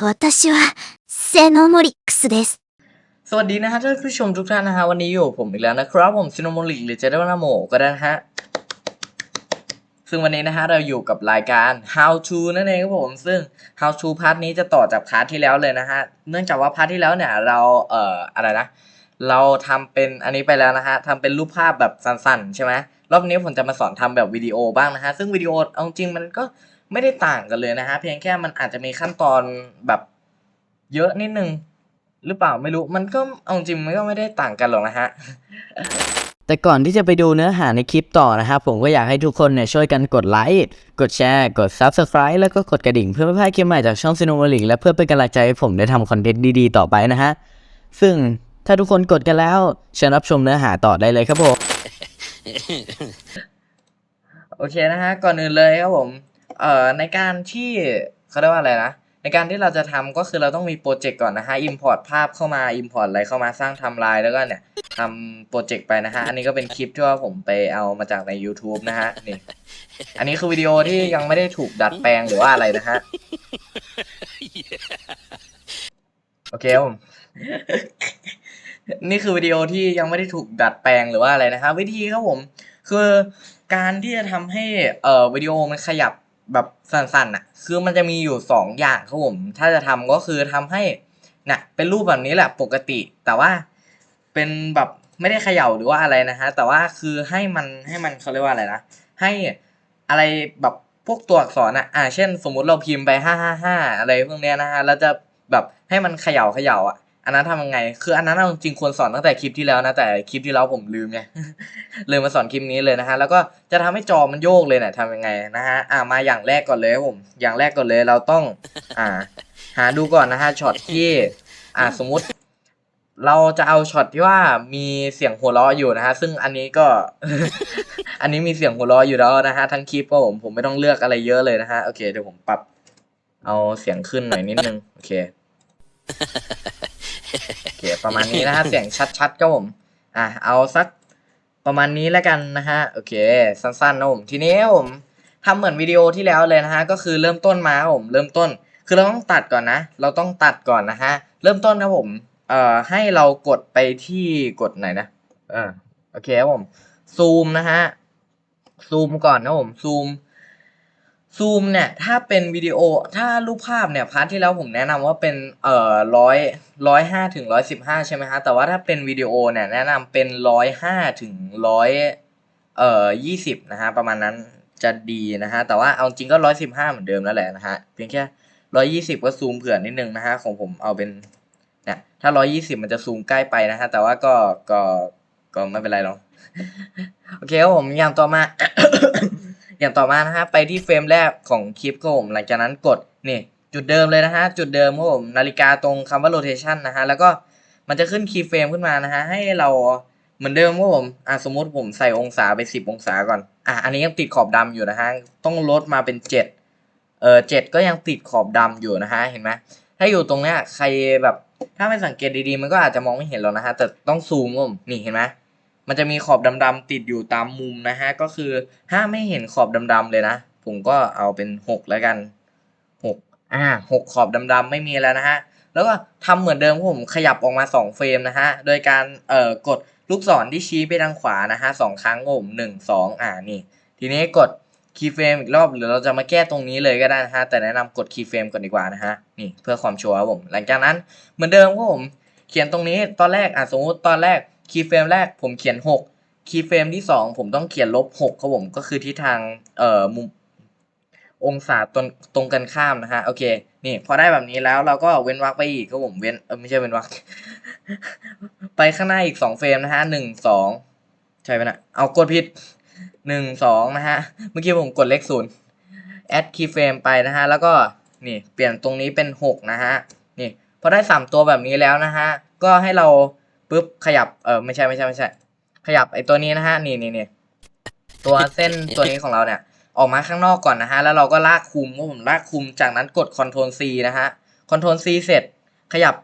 私は、セノモリックスです。 สวัสดีนะฮะท่านผู้ชมทุกท่านนะฮะวันนี้อยู่กับผมอีกแล้วนะครับ ผมซินโนโมลิกหรือจะได้ว่านาโมก็ได้นะฮะ ซึ่งวันนี้นะฮะเราอยู่กับรายการ How to นั่นเองครับผม ซึ่ง How to พาร์ทนี้จะต่อจากพาร์ทที่แล้วเลยนะฮะ เนื่องจากว่าพาร์ทที่แล้วเนี่ยเราเอ่ออะไรนะ เราทำเป็นอันนี้ไปแล้วนะฮะทำเป็นรูปภาพแบบสั้นๆ ใช่ไหมรอบนี้ผมจะมาสอนทำแบบวิดีโอบ้างนะฮะ ซึ่งวิดีโอเอาจริงมันก็ ไม่ได้ต่างกันเลยนะฮะเพียงแค่มันอาจจะมีขั้นตอนแบบเยอะนิดนึง หรือเปล่าไม่รู้มันก็เอาจริงมันก็ไม่ได้ต่างกันหรอกนะฮะแต่ก่อนที่จะไปดูเนื้อหาในคลิปต่อนะครับผมก็อยากให้ทุกคนเนี่ยช่วยกันกดไลค์ กดแชร์ กด Subscribe แล้วก็กดกระดิ่งเพื่อไม่พลาดคลิปใหม่จากช่อง c i n e m a l i c และเพื่อเป็นกำลังใจให้ผมได้ทำคอนเทนต์ดีๆ ต่อไปนะฮะ ซึ่งถ้าทุกคนกดกันแล้วเชิญรับชมเนื้อหาต่อได้เลยครับผม โอเคนะฮะ ก่อนอื่นเลยครับผม เอ่อในการที่เขาเรียกว่าอะไรนะ ในการที่เราจะทำก็คือเราต้องมีโปรเจกต์ก่อนนะฮะ import ภาพเข้ามา import อะไรเข้ามาสร้างไทำลายแล้วก็เนี่ยทำโปรเจกต์ไปนะฮะ อันนี้ก็เป็นคลิปที่ว่าผมไปเอามาจากใน YouTube นะฮะนี่ อันนี้คือวิดีโอที่ยังไม่ได้ถูกดัดแปลงหรือว่าอะไรนะฮะ โอเคครับผมนี่คือวิดีโอที่ยังไม่ได้ถูกดัดแปลงหรือว่าอะไรนะครับวิธีครับผม คือการที่จะทำให้เอ่อวิดีโอมันขยับ แบบสั้นๆอะ คือมันจะมีอยู่สองอย่างครับผม ถ้าจะทำก็คือทำให้น่ะเป็นรูปแบบนี้แหละปกติ แต่ว่าเป็นแบบไม่ได้เขย่าหรือว่าอะไรนะฮะ แต่ว่าคือให้มันให้มันเขาเรียกว่าอะไรนะ ให้อะไรแบบพวกตัวอักษรอะ อ่า เช่น สมมุติเราพิมพ์ไปห้าห้าห้าอะไรพวกเนี้ยนะฮะ แล้วจะแบบให้มันเขย่าเขย่าอะ อันนั้นทำยังไง คืออันนั้นเอาจริงควรสอนตั้งแต่คลิปที่แล้วนะ แต่คลิปที่แล้วผมลืมไง เลยมาสอนคลิปนี้เลยนะฮะ แล้วก็จะทำให้จอมันโยกเลยเนี่ยทำยังไงนะฮะ อ่ามาอย่างแรกก่อนเลยผม อย่างแรกก่อนเลยเราต้อง อ่า หาดูก่อนนะฮะ ช็อตที่ อ่า สมมุติ เราจะเอาช็อตที่ว่ามีเสียงหัวเราะอยู่นะฮะ ซึ่งอันนี้ก็ อันนี้มีเสียงหัวเราะอยู่แล้วนะฮะ ทั้งคลิปก็ผม ผมไม่ต้องเลือกอะไรเยอะเลยนะฮะ โอเค เดี๋ยวผมปรับ เอาเสียงขึ้นหน่อยนิดนึง โอเค ประมาณนี้นะฮะเสียงชัดๆก็ผม อะเอาสักประมาณนี้แล้วกันนะฮะโอเค สั้นๆนะผมทีนี้ผมทำเหมือนวิดีโอที่แล้วเลยนะฮะก็คือเริ่มต้นมาครับผมเริ่มต้น คือเราต้องตัดก่อนนะ เราต้องตัดก่อนนะฮะเริ่มต้นนะผมเอ่อให้เรากดไปที่กดไหนนะอ่าโอเคครับผมซูมนะฮะซูมก่อนนะผมซูม ซูมเนี่ยถ้าเป็นวิดีโอถ้ารูปภาพเนี่ยพาร์ทที่แล้วผมแนะนำว่าเป็นเอ่อร้อยร้อยห้าถึงร้อยสิบห้าใช่ไหมฮะแต่ว่าถ้าเป็นวิดีโอเนี่ยแนะนำเป็นร้อยห้าถึงร้อยเอ่อยี่สิบนะฮะประมาณนั้นจะดีนะฮะแต่ว่าเอาจริงก็ร้อยสิบห้าเหมือนเดิมแล้วแหละนะฮะเพียงแค่ร้อยยี่สิบก็ซูมเผื่อนิดนึงนะฮะของผมเอาเป็นเนี่ยถ้าร้อยยี่สิบมันจะซูมใกล้ไปนะฮะแต่ว่าก็ก็ก็ไม่เป็นไรหรอกโอเคครับผมอย่างต่อมา อย่างต่อมานะฮะไปที่เฟรมแรกของคลิปครับผมหลังจากนั้นกดนี่จุดเดิมเลยนะฮะจุดเดิมครับผมนาฬิกาตรงคำว่า rotation นะฮะแล้วก็มันจะขึ้นคีย์เฟรมขึ้นมานะฮะให้เราเหมือนเดิมครับผมอะสมมติผมใส่องศาไปสิบองศาก่อนอะอันนี้ยังติดขอบดำอยู่นะฮะต้องลดมาเป็นเจ็ดเออเจ็ดก็ยังติดขอบดำอยู่นะฮะเห็นไหมถ้าอยู่ตรงเนี้ยใครแบบถ้าไม่สังเกตดีๆ มันก็อาจจะมองไม่เห็นหรอกนะฮะแต่ต้องซูมครับผมนี่เห็นไหม มันจะมีขอบดำๆติดอยู่ตามมุมนะฮะ ก็คือถ้าไม่เห็นขอบดำๆเลยนะ ผมก็เอาเป็นหกแล้วกันหกอ่าหกขอบดำๆไม่มีแล้วนะฮะ แล้วก็ทำเหมือนเดิมผมขยับออกมาสองเฟรมนะฮะ โดยการเอ่อกดลูกศรที่ชี้ไปทางขวานะฮะสองครั้งผมหนึ่งสองอ่านี่ ทีนี้กดคีย์เฟรมอีกรอบหรือเราจะมาแก้ตรงนี้เลยก็ได้นะฮะ แต่แนะนำกดคีย์เฟรมก่อนดีกว่านะฮะ นี่เพื่อความชัวร์ผม หลังจากนั้นเหมือนเดิมครับผม เขียนตรงนี้ตอนแรกอะสมมติตอนแรก คีย์เฟรมแรกผมเขียนหกคีย์เฟรมที่สองผมต้องเขียนลบหกครับผมก็คือทิศทางเอ่อมุมองศาตรงตรงกันข้ามนะฮะโอเคนี่พอได้แบบนี้แล้วเราก็เว้นวรรคไปอีกครับผมเว้นเออไม่ใช่เว้นวรรคไปข้างหน้าอีกสองเฟรมนะฮะหนึ่งสองใช่ไหมนะเอากดผิดหนึ่งสองนะฮะเมื่อกี้ผมกดเลขศูนย์แอดคีย์เฟรมไปนะฮะแล้วก็นี่เปลี่ยนตรงนี้เป็นหกนะฮะนี่พอได้สามตัวแบบนี้แล้วนะฮะก็ให้เรา ปุ๊บขยับเออไม่ใช่ไม่ใช่ไม่ใช่ ขยับไอตัวนี้นะฮะนี่นี่นี่ตัวเส้นตัวนี้ของเราเนี่ย ออกมาข้างนอกก่อนนะฮะแล้วเราก็ลากคุมก็ผมลากคุมจากนั้นกด Ctrl C นะฮะ Ctrl C เสร็จขยับ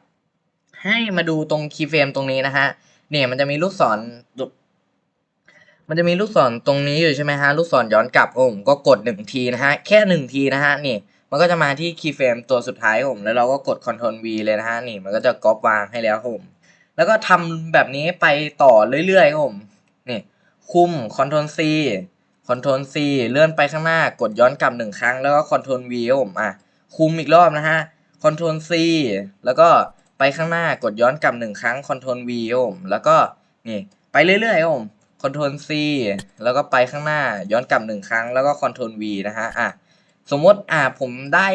ให้มาดูตรงคีย์เฟรมตรงนี้นะฮะเนี่ยมันจะมีลูกศรมันจะมีลูกศรตรงนี้อยู่ใช่ไหมฮะลูกศรย้อนกลับผมก็กดหนึ่งทีนะฮะแค่หนึ่งทีนะฮะนี่ มันก็จะมาที่ keyframe ตัวสุดท้ายผมแล้วเราก็กด Ctrl V เลยนะฮะนี่มันก็จะก๊อปวางให้แล้วผม แล้วก็ทำแบบนี้ไปต่อเรื่อยๆครับผมนี่คุม Ctrl C Ctrl C เลื่อนไปข้างหน้ากดย้อนกลับหนึ่งครั้ง แล้วก็ Ctrl V ครับผมอะคุมอีกรอบนะฮะ Ctrl C แล้วก็ไปข้างหน้ากดย้อนกลับหนึ่งครั้ง Ctrl V ครับผมแล้วก็นี่ไปเรื่อยๆครับผม Ctrl C แล้วก็ไปข้างหน้าย้อนกลับหนึ่งครั้ง แล้วก็ Ctrl V นะฮะอะสมมติอะผมได้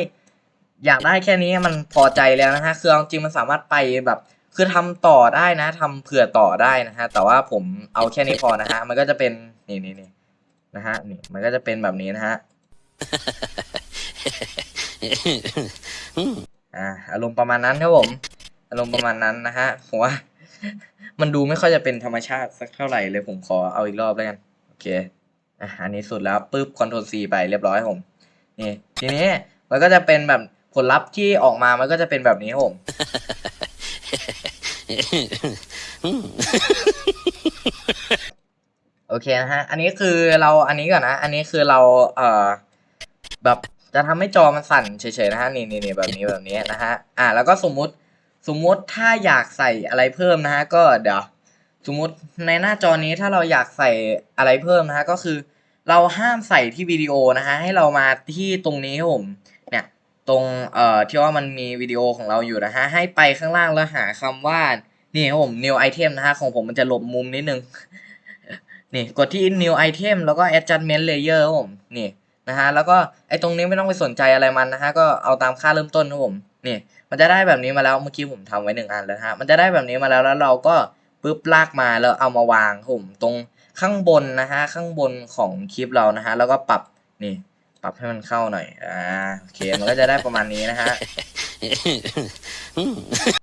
อยากได้แค่นี้มันพอใจแล้วนะฮะคือจริงมันสามารถไปแบบ คือทำต่อได้นะทำเผื่อต่อได้นะฮะแต่ว่าผมเอาแค่นี้พอนะฮะมันก็จะเป็นนี่นี่นี่นะฮะนี่มันก็จะเป็นแบบนี้นะฮะอ่าอารมณ์ประมาณนั้นครับผมอารมณ์ประมาณนั้นนะฮะผมว่ามันดูไม่ค่อยจะเป็นธรรมชาติสักเท่าไหร่เลยผมขอเอาอีกรอบแล้วกันโอเคอะอันนี้สุดแล้วปุ๊บ Ctrl C ไปเรียบร้อยครับผมนี่ทีนี้มันก็จะเป็นแบบผลลัพธ์ที่ออกมามันก็จะเป็นแบบนี้ครับผม โอเคนะฮะ อันนี้คือเราอันนี้ก่อนนะ อันนี้คือเราเอ่อแบบจะทำให้จอมันสั่นเฉยๆนะฮะนี่นี่นี่แบบนี้แบบนี้นะฮะอ่าแล้วก็สมมุติสมมุติถ้าอยากใส่อะไรเพิ่มนะฮะก็เดี๋ยวสมมุติในหน้าจอนี้ถ้าเราอยากใส่อะไรเพิ่มนะฮะก็คือ เราห้ามใส่ที่วิดีโอนะฮะให้เรามาที่ตรงนี้ครับผมเนี่ย ตรงเอ่อที่ว่ามันมีวิดีโอของเราอยู่นะฮะ ให้ไปข้างล่างแล้วหาคำว่า นี่ครับผม new item นะฮะ ของผมมันจะหลบมุมนิดนึง นี่กดที่ new item แล้วก็ adjustment layer ครับผม นี่นะฮะ แล้วก็ไอ้ตรงนี้ไม่ต้องไปสนใจอะไรมันนะฮะ ก็เอาตามค่าเริ่มต้นครับผม นี่ มันจะได้แบบนี้มาแล้ว เมื่อกี้ผมทำไว้หนึ่งอันแล้วฮะ มันจะได้แบบนี้มาแล้ว แล้วเราก็ปึ๊บลากมาแล้วเอามาวางครับผม ตรงข้างบนนะฮะ ข้างบนของคลิปเรานะฮะ แล้วก็ปรับ นี่ ปรับให้มันเข้าหน่อย อ่าโอเคมันก็จะได้ประมาณนี้นะฮะ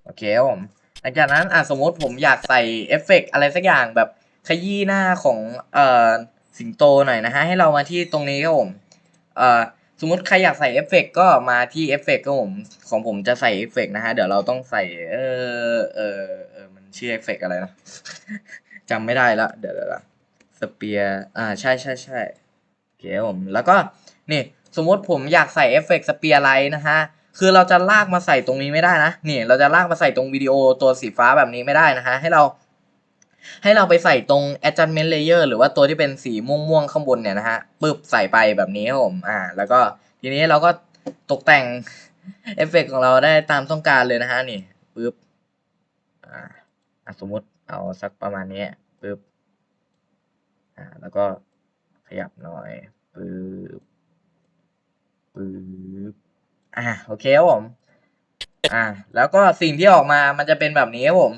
โอเคครับผมหลังจากนั้นอะสมมติผมอยากใส่เอฟเฟกต์อะไรสักอย่างแบบขยี้หน้าของเอ่อสิงโตหน่อยนะฮะ ให้เรามาที่ตรงนี้ครับผม เอ่อสมมติใครอยากใส่เอฟเฟกต์ก็มาที่เอฟเฟกต์ครับผมของผมจะใส่เอฟเฟกต์นะฮะ เดี๋ยวเราต้องใส่เออเออเออมันชื่อเอฟเฟกต์อะไรนะจำไม่ได้ละเดี๋ยวเดี๋ยวสเปียอ่าใช่ใช่ใช่โอ เคผมแล้วก็นี่สมมติผมอยากใส่เอฟเฟกต์สเปียร์ไลท์นะฮะคือเราจะลากมาใส่ตรงนี้ไม่ได้นะนี่เราจะลากมาใส่ตรงวิดีโอตัวสีฟ้าแบบนี้ไม่ได้นะฮะให้เรา ให้เราไปใส่ตรง adjustment layer หรือว่าตัวที่เป็นสีม่วงๆข้างบนเนี่ยนะฮะปึ๊บใส่ไปแบบนี้ครับผมอ่า แล้วก็ทีนี้เราก็ตกแต่งเอฟเฟกต์ของเราได้ตามต้องการเลยนะฮะนี่ปึ๊บอ่าสมมุติเอาสักประมาณนี้ปึ๊บอ่าแล้วก็ขยับหน่อย ปึ๊บปึ๊บอ่าโอเคครับผม อ่าแล้วก็สิ่งที่ออกมามันจะเป็นแบบนี้ครับผม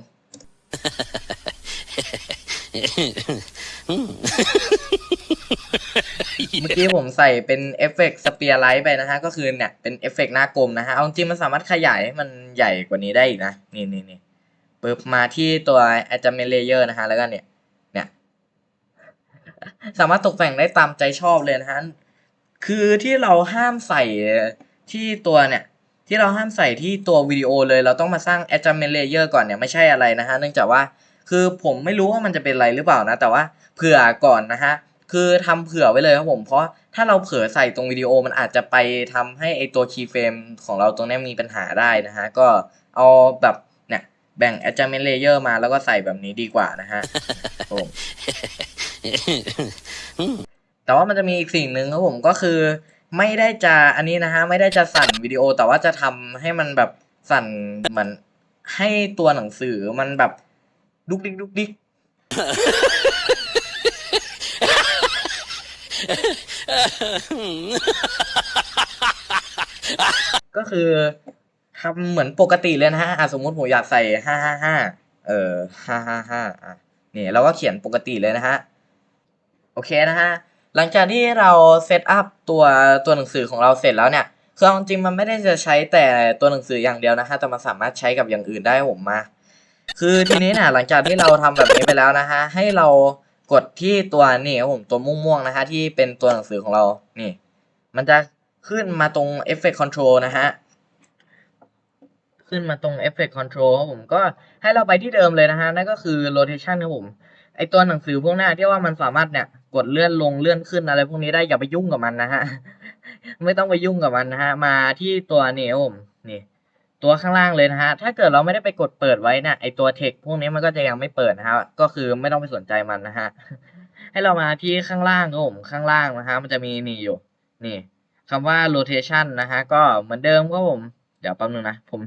เมื่อกี้ผมใส่เป็นเอฟเฟกต์สเปียร์ไลท์ไปนะฮะ ก็คือเนี่ยเป็นเอฟเฟกต์หน้ากลมนะฮะ เอาจริงมันสามารถขยายให้มันใหญ่กว่านี้ได้อีกนะ นี่นี่นี่ปึ๊บมาที่ตัว adjustment layer นะฮะ แล้วก็เนี่ยเนี่ย สามารถตกแต่งได้ตามใจชอบเลยนะฮะคือที่เราห้ามใส่ที่ตัวเนี่ยที่เราห้ามใส่ที่ตัววิดีโอเลยเราต้องมาสร้าง adjustment layer ก่อนเนี่ยไม่ใช่อะไรนะฮะเนื่องจากว่าคือผมไม่รู้ว่ามันจะเป็นอะไรหรือเปล่านะ แต่ว่าเผื่อก่อนนะฮะคือทำเผื่อไว้เลยครับผมเพราะถ้าเราเผลอใส่ตรงวิดีโอมันอาจจะไปทำให้ไอตัว keyframe ของเราตรงนี้มีปัญหาได้นะฮะก็เอาแบบ แบ่ง adjustment layer มาแล้วก็ใส่แบบนี้ดีกว่านะฮะครับผมแต่ว่ามันจะมีอีกสิ่งหนึ่งครับผมก็คือ ไม่ได้จะอันนี้นะฮะไม่ได้จะสั่นวิดีโอแต่ว่าจะทำให้มันแบบสั่นเหมือนให้ตัวหนังสือมันแบบดุกดิกดุกดิกก็คือ ทำเหมือนปกติเลยนะฮะสมมติผมอยากใส่ห้าห้าห้าเออห้าห้าห้าอะนี่เราก็เขียนปกติเลยนะฮะ โอเคนะฮะ หลังจากที่เราเซตอัพตัวตัวหนังสือของเราเสร็จแล้วเนี่ยคือเอาจริงมันไม่ได้จะใช้แต่ตัวหนังสืออย่างเดียวนะฮะ แต่มันสามารถใช้กับอย่างอื่นได้ผมมา คือทีนี้นี่ยหลังจากที่เราทำแบบนี้ไปแล้วนะฮะ ให้เรากดที่ตัวนี่ครับผมตัวม่วงๆนะฮะที่เป็นตัวหนังสือของเรา นี่ มันจะขึ้นมาตรง Effect Control นะฮะ ขึ้นมาตรง Effect Control ครับผมก็ให้เราไปที่เดิมเลยนะฮะ นั่นก็คือ Rotation ครับผมไอตัวหนังสือพวกหน้าที่ว่ามันสามารถเนี่ยกดเลื่อนลงเลื่อนขึ้นอะไรพวกนี้ได้อย่าไปยุ่งกับมันนะฮะ ไม่ต้องไปยุ่งกับมันนะฮะ มาที่ตัวนี่ครับผมนี่ ตัวข้างล่างเลยนะฮะ ถ้าเกิดเราไม่ได้ไปกดเปิดไว้นะไอตัวเทคพวกนี้มันก็จะยังไม่เปิดนะฮะก็คือไม่ต้องไปสนใจมันนะฮะให้เรามาที่ข้างล่างครับผมข้างล่างนะฮะมันจะมีนี่อยู่ นี่คำว่า rotation นะฮะก็เหมือนเดิมครับผม ดี๋ยวแป๊บนึงนะผม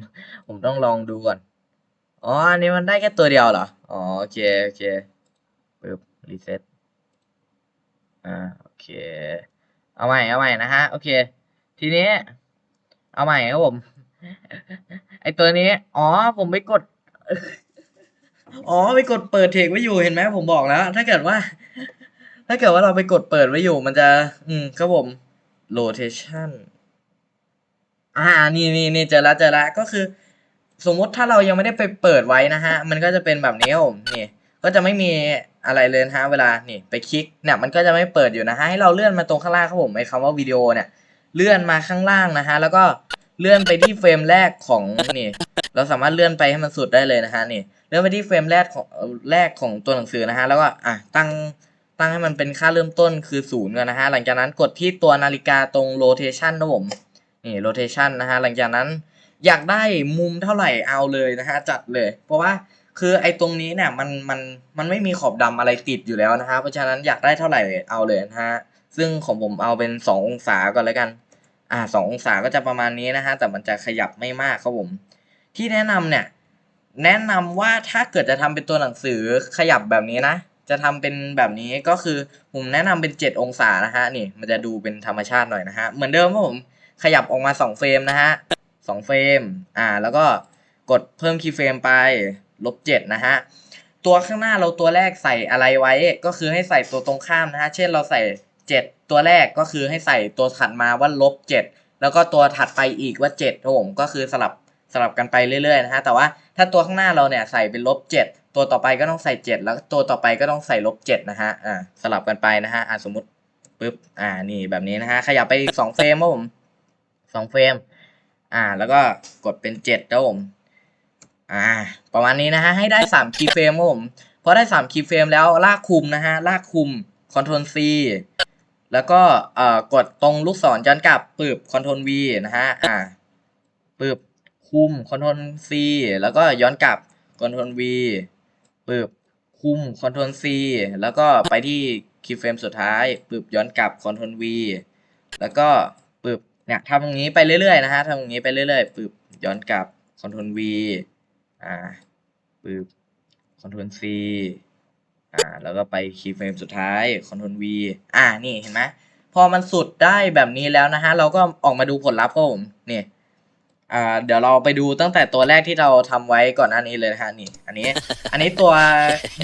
ผมต้องลองดูก่อน อ๋อ อันนี้มันได้แค่ตัวเดียวเหรอ อ๋อโอเคโอเคปึ๊บ reset อ่าโอเค เอาใหม่เอาใหม่นะฮะโอเค ทีนี้ เอาใหม่ครับผม ไอตัวนี้ อ๋อผมไปกด อ๋อไปกดเปิดเทคไว้อยู่เห็นไหมผมบอกแล้ว ถ้าเกิดว่า ถ้าเกิดว่าเราไปกดเปิดไว้อยู่มันจะ อืมครับผม rotation อ่านี่นี่นี่เจอแล้วเจอแล้วก็คือ สมมุติถ้าเรายังไม่ได้ไปเปิดไว้นะฮะ มันก็จะเป็นแบบนี้ครับผมนี่ ก็จะไม่มีอะไรเลยนะฮะเวลานี่ไปคลิกเนี่ยมันก็จะไม่เปิดอยู่นะฮะให้เราเลื่อนมาตรงข้างล่างครับผมไอ้คำว่าวิดีโอเนี่ยเลื่อนมาข้างล่างนะฮะแล้วก็เลื่อนไปที่เฟรมแรกของนี่ เราสามารถเลื่อนไปให้มันสุดได้เลยนะฮะนี่เลื่อนไปที่เฟรมแรกของแรกของตัวหนังสือนะฮะแล้วก็อะตั้งตั้งให้มันเป็นค่าเริ่มต้นคือศูนย์ก่อนนะฮะหลังจากนั้นกดที่ตัวนาฬิกาตรง rotation นะผม นี่ rotation นะฮะหลังจากนั้นอยากได้มุมเท่าไหร่เอาเลยนะฮะจัดเลย เพราะว่าคือไอ้ตรงนี้เนี่ยมันมันมันไม่มีขอบดำอะไรติดอยู่แล้วนะฮะเพราะฉะนั้นอยากได้เท่าไหร่เอาเลยนะฮะซึ่งของผมเอาเป็นสององศาก่อนแล้วกันอ่าสององศาก็จะประมาณนี้นะฮะแต่มันจะขยับไม่มากครับผม ที่แนะนำเนี่ย แนะนำว่าถ้าเกิดจะทำเป็นตัวหนังสือขยับแบบนี้นะ จะทำเป็นแบบนี้ก็คือผมแนะนำเป็นเจ็ดองศานะฮะนี่มันจะดูเป็นธรรมชาติหน่อยนะฮะเหมือนเดิมครับผม ขยับออกมาสองเฟรมนะฮะสองเฟรมอ่าแล้วก็กดเพิ่มคีย์เฟรมไปลบเจ็ดนะฮะตัวข้างหน้าเราตัวแรกใส่อะไรไว้ก็คือให้ใส่ตัวตรงข้ามนะฮะเช่นเราใส่เจ็ดตัวแรกก็คือให้ใส่ตัวถัดมาว่าลบเจ็ดแล้วก็ตัวถัดไปอีกว่าเจ็ดครับผมก็คือสลับสลับกันไปเรื่อยๆนะฮะแต่ว่าถ้าตัวข้างหน้าเราเนี่ยใส่เป็นลบเจ็ดตัวต่อไปก็ต้องใส่เจ็ดแล้วตัวต่อไปก็ต้องใส่ลบเจ็ดนะฮะอ่าสลับกันไปนะฮะอ่าสมมติปึ๊บอ่านี่แบบนี้นะฮะขยับไปอีกสองเฟรมครับผม สองเฟรม อ่า แล้วก็กดเป็นเจ็ดครับผม อ่า ประมาณนี้นะฮะ ให้ได้สามคีย์เฟรมครับผม พอได้สามคีย์เฟรมแล้วลากคุมนะฮะ ลากคุม Ctrl C แล้วก็เอ่อกดตรงลูกศรย้อนกลับปึบ Ctrl V นะฮะ อ่าปึบคุม Ctrl C แล้วก็ย้อนกลับ Ctrl V ปึบคุม Ctrl C แล้วก็ไปที่คีย์เฟรมสุดท้ายปึบย้อนกลับ Ctrl V แล้วก็ปึบ เนี่ยทำอย่างนี้ไปเรื่อยๆนะฮะทำอย่างนี้ไปเรื่อยๆปึบย้อนกลับ Ctrl V อ่าปึบ Ctrl C อ่าแล้วก็ไปคีย์เฟรมสุดท้าย Ctrl V อ่านี่เห็นไหมพอมันสุดได้แบบนี้แล้วนะฮะ เราก็ออกมาดูผลลัพธ์ครับผมนี่อ่าเดี๋ยวเราไปดูตั้งแต่ตัวแรกที่เราทำไว้ก่อนหน้านี้เลยนะฮะนี่อันนี้ อันนี้ตัว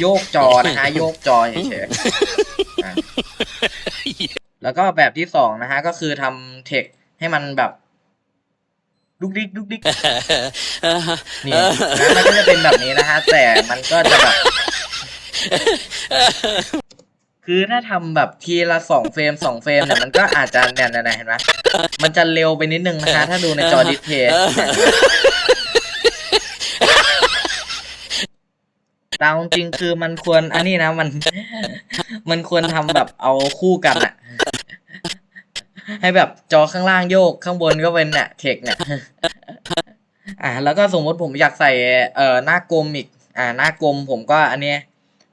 โยกจอนะฮะโยกจอเฉยๆอะแล้วก็แบบที่สองนะฮะก็คือทำเทค ให้มันแบบดุกดิกดุกดิกนี่นะมันก็จะเป็นแบบนี้นะฮะ แต่มันก็จะแบบ คือถ้าทำแบบทีละสองเฟรมสองเฟรมเนี่ยมันก็อาจจะเนี่ยเนี่ยเนี่ยเห็นไหมมันจะเร็วไปนิดนึงนะคะ ถ้าดูในจอดิสเพย์ตามจริงคือมันควรอันนี้นะมัน มันควรทำแบบเอาคู่กันอะ ให้แบบจอข้างล่างโยกข้างบนก็เป็นเนี่ยเทคเนี่ยอ่าแล้วก็สมมติผมอยากใส่เอ่อหน้ากลมอีก อ่าหน้ากลมผมก็อันเนี้ย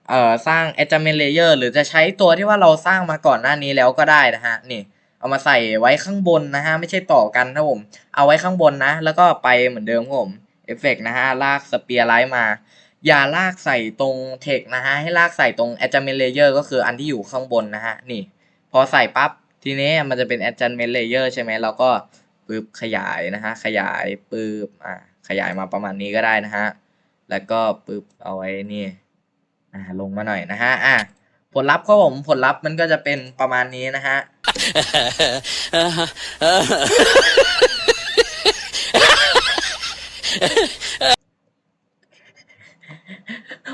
เอ่อสร้าง adjustment layer หรือจะใช้ตัวที่ว่าเราสร้างมาก่อนหน้านี้แล้วก็ได้นะฮะนี่เอามาใส่ไว้ข้างบนนะฮะ ไม่ใช่ต่อกันนะผม เอาไว้ข้างบนนะ แล้วก็ไปเหมือนเดิมผมเอฟเฟกนะฮะ ลากสเปียร์ไลท์มา อย่าลากใส่ตรงเทคนะฮะ ให้ลากใส่ตรง adjustment layer ก็คืออันที่อยู่ข้างบนนะฮะ นี่ พอใส่ปั๊บ ทีนี้มันจะเป็น adjustment layer ใช่ไหมเราก็ปึ๊บขยายนะฮะขยายปึ๊บอ่าขยายมาประมาณนี้ก็ได้นะฮะแล้วก็ปึ๊บเอาไว้นี่อ่าลงมาหน่อยนะฮะอ่าผลลัพธ์ครับผมผลลัพธ์มันก็จะเป็นประมาณนี้นะฮะ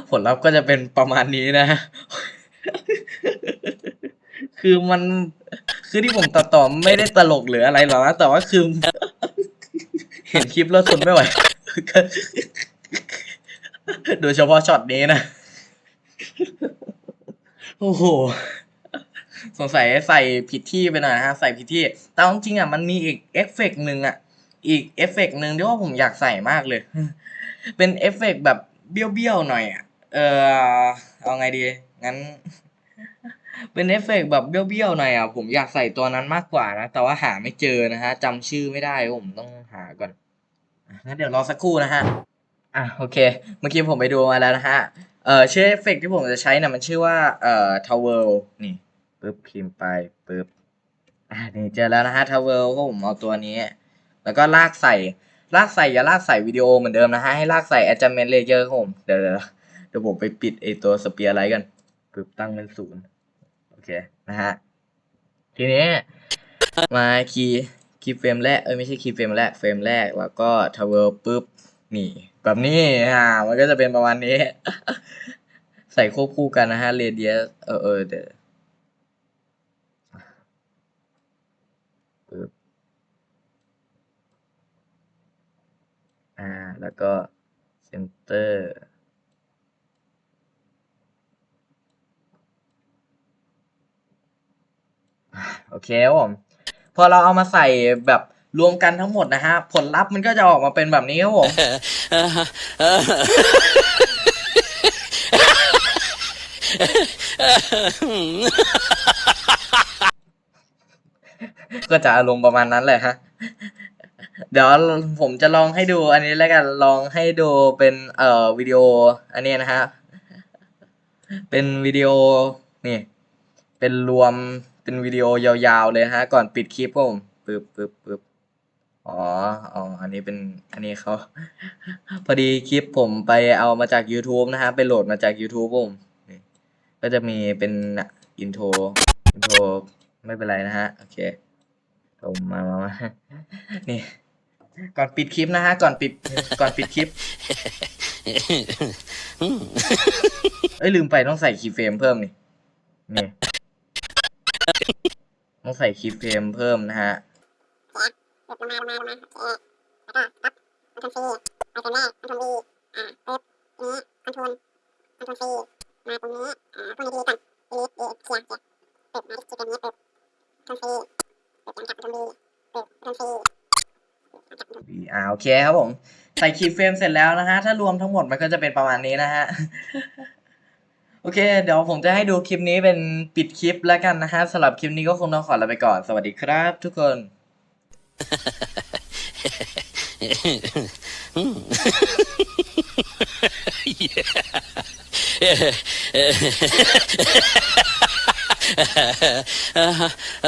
ผลลัพธ์ก็จะเป็นประมาณนี้นะ คือมัน คือที่ผมตัดต่อไม่ได้ตลกหรืออะไรหรอกนะแต่ว่าคือ เห็นคลิปแล้วทนไม่ไหวโดยเฉพาะช็อตนี้นะ โอ้โห สงสัยใส่ผิดที่ไปหน่อยนะฮะ ใส่ผิดที่ แต่เอาจริงอะมันมีอีกเอฟเฟกต์หนึ่งอะ อีกเอฟเฟกต์หนึ่งที่ว่าผมอยากใส่มากเลย เป็นเอฟเฟกต์แบบเบี้ยวๆหน่อยอะ เออเอาไงดี งั้น เป็นเอฟเฟกต์แบบเบี้ยวๆหน่อยอะผมอยากใส่ตัวนั้นมากกว่านะ แต่ว่าหาไม่เจอนะฮะจำชื่อไม่ได้ผมต้องหาก่อนงั้นเดี๋ยวรอสักครู่นะฮะอะโอเค เมื่อกี้ผมไปดูมาแล้วนะฮะเอ่อชื่อเอฟเฟกต์ที่ผมจะใช้นี่ยมันชื่อว่าเอ่อทาวเวลนี่ปึ๊บพิมพ์ไปปึ๊บอ่านี่เจอแล้วนะฮะทาวเวลก็ผมเอาตัวนี้ แล้วก็ลากใส่ลากใส่อย่าลากใส่วิดีโอเหมือนเดิมนะฮะให้ลากใส่ adjustment layer ครับผมเดี๋ยวเดี๋ยวผมไปปิดไอตัวสเปียร์ไลท์กันปึ๊บตั้งเป็นศูนย์ เคนะฮะทีนี้มาคีย์คีย์เฟรมแรกเอ้ยไม่ใช่คีย์เฟรมแรกเฟรมแรกแล้วก็ทาวเวลปึ๊บนี่แบบนี้อ่ามันก็จะเป็นประมาณนี้ ใส่ควบคู่กันนะฮะเรเดียสเออเออเดี๋ยวปึ๊บอ่าแล้วก็เซนเตอร์ โอเคครับผมพอเราเอามาใส่แบบรวมกันทั้งหมดนะฮะ ผลลัพธ์มันก็จะออกมาเป็นแบบนี้ครับผมก็จะอารมณ์ประมาณนั้นแหละฮะ เดี๋ยวผมจะลองให้ดูอันนี้แล้วกัน ลองให้ดูเป็นเอ่อวิดีโอ อันนี้นะฮะ เป็นวิดีโอนี่ เป็นรวม เป็นวิดีโอยาวๆเลยฮะ ก่อนปิดคลิปครับผมปึ๊บปึ๊บปึ๊บอ๋ออ๋อ อันนี้เป็น อันนี้เขา พอดีคลิปผมไปเอามาจาก YouTube นะฮะ ไปโหลดมาจาก YouTube ผมนี่ก็จะมีเป็นอินโทร อินโทร ไม่เป็นไรนะฮะ โอเคผมมามามานี่ ก่อนปิดคลิปนะฮะ ก่อนปิด ก่อนปิดคลิป เอ้ยลืมไปต้องใส่คีย์เฟรมเพิ่มนี่ นี่ ต้องใส่คีย์เฟรมเพิ่มนะฮะลงมาลงมาลงมาโอเคแล้วก็ปั๊บคอนโทรลคอนโทรลแรกคอนโทรลวีอ่าปึ๊บนี้คอนโทรลคอนโทรลซีมาตรงนี้อ่าพวกนี้ดีกันเลิสเอเคลียเคลียร์ปึ๊บมาที่จุดนี้ปึ๊บคอนโทรลปึ๊บหลังจากคอนทรลวีปึ๊บคอนโทรลอ่าโอเคครับผม ใส่คีย์เฟรมเสร็จแล้วนะฮะ ถ้ารวมทั้งหมดมันก็จะเป็นประมาณนี้นะฮะ โอเค เดี๋ยวผมจะให้ดูคลิปนี้เป็นปิดคลิปแล้วกันนะฮะสำหรับคลิปนี้ก็คงต้องขอลาไปก่อน สวัสดีครับทุกคน Ha ha ha!